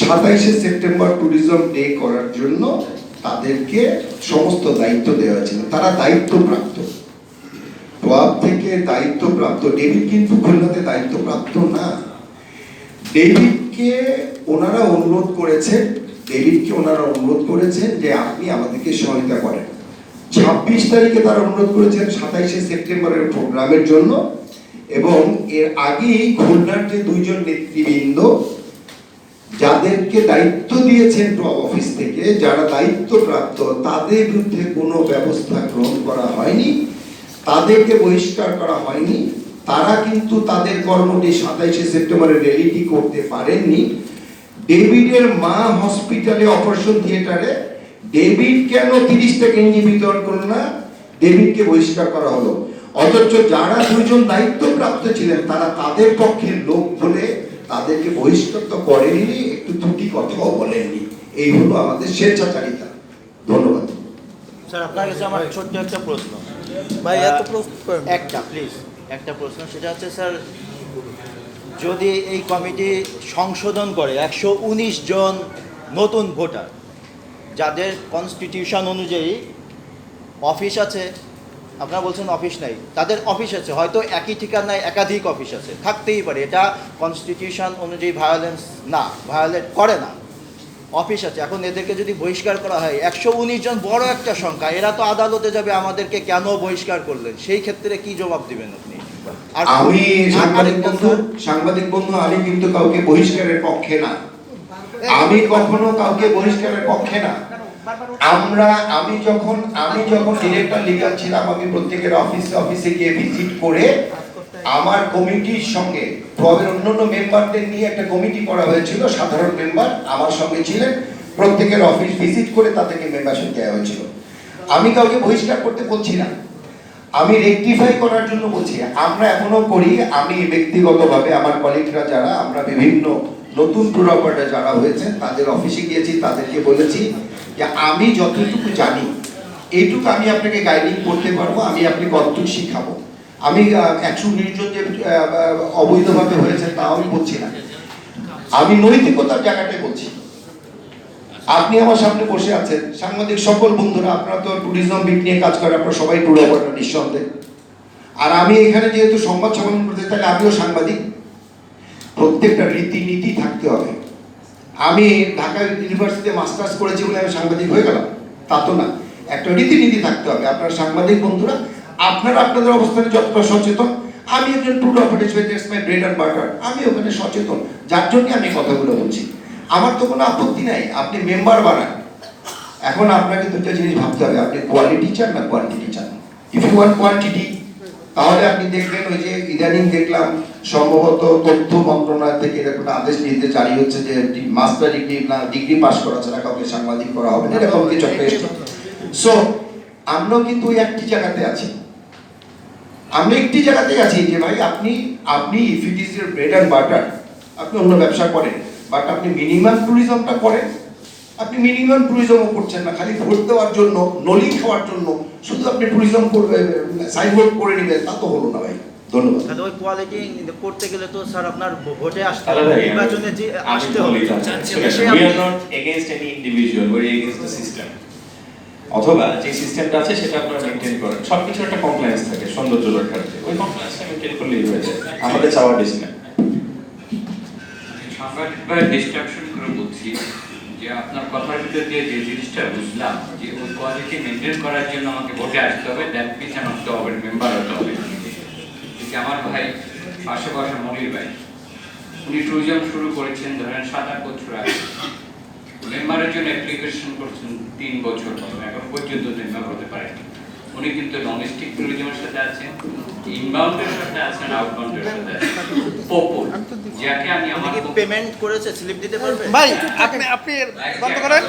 সাতাইশে September tourism day করার জন্য তাদেরকে সমস্ত দায়িত্ব দেওয়া হয়েছিল। তারা দায়িত্বপ্রাপ্ত। ক্লাব থেকে দায়িত্বপ্রাপ্ত। ডেভিড কিন্তু খুলনাতে দায়িত্বপ্রাপ্ত না। ডেভিডকে ওনারা অনুরোধ করেছেন, ডেভিডকে ওনারা অনুরোধ করেছেন যে আপনি আমাদেরকে সহায়তা করেন। ছাব্বিশ তারিখে তারা অনুরোধ করেছেন সাতাইশে সেপ্টেম্বরের প্রোগ্রামের জন্য এবং এর আগেই খুলনার যে দুইজন নেতৃবৃন্দ যাদেরকে দায়িত্ব দিয়েছেন অফিস থেকে, যারা দায়িত্বপ্রাপ্ত, তাদের বিরুদ্ধে কোনো ব্যবস্থা গ্রহণ করা হয়নি, তাদেরকে বহিষ্কার করা হয়নি, তারা কিন্তু তাদের কর্মটি সাতাইশে সেপ্টেম্বরে রেলিটি করতে পারেননি। ডেভিডের মা হসপিটালে অপারেশন থিয়েটারে ডেভিড কেন তিরিশটা গেঞ্জি বিতরণ করল না? ডেভিডকে বহিষ্কার করা হলো। অথচ যারা দুইজন দায়িত্বপ্রাপ্ত ছিলেন, তারা তাদের পক্ষের লোক বলে তাদেরকে বহিষ্কার তো করেননি একটু ত্রুটি কথাও বলেননি। এই হলো আমাদের স্বেচ্ছাচারিতা। ধন্যবাদ। স্যার আপনার কাছে আমার ছোট্ট একটা প্রশ্ন। ভাই এত প্রশ্ন একটা। প্লিজ একটা প্রশ্ন। সেটা হচ্ছে স্যার যদি এই কমিটি সংশোধন করে একশো উনিশ জন নতুন ভোটার যাদের কনস্টিটিউশন অনুযায়ী অফিস আছে আপনারা বলছেন অফিস নাই। তাদের অফিস আছে হয়তো একই ঠিকানায় একাধিক অফিস আছে। থাকতেই পারে এটা কনস্টিটিউশন অনুযায়ী ভায়োলেন্স না ভায়োলেট করে না। অফিস আছে এখন এদেরকে যদি বহিষ্কার করা হয় একশো উনিশ জন বড় একটা সংখ্যা এরা তো আদালতে যাবে আমাদেরকে কেন বহিষ্কার করলেন? সেই ক্ষেত্রে কি জবাব দিবেন আপনি? আর আমি সাংবাদিক বন্ধু সাংবাদিক বন্ধু আমি কিন্তু কাউকে বহিষ্কারের পক্ষে না। আমি কখনো কাউকে বহিষ্কারের পক্ষে না। আমরা, আমি যখন আমি যখন ডিরেক্টর লিগাল ছিলাম, আমি প্রত্যেকের অফিসে অফিসে গিয়ে ভিজিট করে আমার কমিটির সঙ্গে ক্লাবের অন্যান্য মেম্বারদের নিয়ে একটা কমিটি করা হয়েছিল, সাধারণ মেম্বার আমার সঙ্গে ছিলেন, প্রত্যেকের অফিস ভিজিট করে তাদেরকে মেম্বারশিপ দেওয়া হয়েছিল। আমি কাউকে বহিষ্কার করতে বলছি না। আমি রেকটিফাই করার জন্য বলছি, আমরা এখনও করি, আমি ব্যক্তিগতভাবে আমার কলিগরা যারা, আমরা বিভিন্ন নতুন অপারেটর যারা হয়েছে তাদের অফিসে গিয়েছি, তাদেরকে বলেছি যে আমি যতটুকু জানি, এইটুকু আমি আপনাকে গাইডিং করতে পারব, আমি আপনি কতটুকু শিখাবো। আমি একশো নির্জন যে অবৈধভাবে হয়েছে তা আমি বলছি না। আমি নৈতিকতার জায়গাটাই বলছি। আপনি আমার সামনে বসে আছেন। সাংবাদিক সকল বন্ধুরা, আপনারা তো ট্যুরিজম বিক নিয়ে কাজ করেন, আপনারা সবাই ট্যুর অপারেটর নিঃসন্দেহে। আর আমি এখানে যেহেতু সংবাদ সম্মেলন করতে, তাহলে আমিও সাংবাদিক। প্রত্যেকটা রীতিনীতি থাকতে হবে। আমি ঢাকা ইউনিভার্সিটিতে মাস্টার্স করেছি বলে আমি সাংবাদিক হয়ে গেলাম। তা তো না। একটা রীতিনীতি থাকতে হবে। আপনার সাংবাদিক বন্ধুরা, আপনারা আপনাদের অবস্থানে যতটা সচেতন, আমি একজন হিসেবে that's my bread and butter আমি ওখানে সচেতন। যার জন্য আমি কথাগুলো বলছি। আমার তো কোনো আপত্তি নাই। আপনি মেম্বার বানান। এখন আপনাকে দুটো জিনিস ভাবতে হবে। আপনি কোয়ালিটি চান না কোয়ান্টিটি চান ইফ ইউ ওয়ান্ট কোয়ান্টিটি তাহলে আপনি দেখবেন ওই যে ইদানিং দেখলাম সম্ভবত তথ্য মন্ত্রণালয় থেকে এরকম আদেশ নিতে জারি হচ্ছে যে মাস্টার ডিগ্রি না, ডিগ্রি পাস করা ছাড়া কাউকে সাংবাদিক করা হবে না, এরকম কিছু একটা সো আমরাও কিন্তু একটি জায়গাতে আছি। আমরা একটি জায়গাতে আছি যে ভাই, আপনি আপনি if it your bread and butter আপনি অন্য ব্যবসা করেন বাট আপনি মিনিমাম ট্যুরিজমটা করেন আপনি মিনিমাম ট্যুরিজমও করছেন না খালি ভোট দেওয়ার জন্য নলি খাওয়ার জন্য শুধু আপনি ট্যুরিজম করবে সাইনবোর্ড করে নেবেন তা তো হলো না ভাই। ধন্যবাদ। ওই কোয়ালিটি করতে গেলে তো স্যার আপনার ভোটে আসতে হবে নির্বাচনে যে আসতে হবে। তাহলে। সেটা সে We are আপনি- not against any individual, we're against the system. অথবা যে সিস্টেমটা আছে সেটা আপনারা মেনটেন করেন। সবকিছু একটা কমপ্লায়েন্স থাকে সৌন্দর্য রক্ষার্থে ওই কমপ্লায়েন্সটা মেনটেন করলেই হয়ে যায়। আমাদের চাওয়ার না। ডিস্ট্রাকশন করে বলছি। যে আপনার কথার ভিতর দিয়ে যে জিনিসটা বুঝলাম, যে ওই কোয়ালিটি মেনটেন করার জন্য আমাকে ভোটে আসতে হবে দ্যাট আমার হতে হবে মেম্বার হতে হবে। যে আমার ভাই, পাশে বসা মনির ভাই, উনি ট্যুরিজম শুরু করেছেন ধরেন সাত আট বছর আগে। মেম্বারের জন্য অ্যাপ্লিকেশন করছেন তিন বছর এখন পর্যন্ত মেম্বার হতে পারেন। উনি কিন্তু ডোমেস্টিক ট্যুরিজমের সাথে আছেন ইনবাউন্ডের সাথে আছেন আউটবাউন্ডের সাথে আছেন। পপুল যাকে আমি আমার পেমেন্ট করেছে? স্লিপ দিতে পারবেন ভাই আপনি আপনি বন্ধ করেন।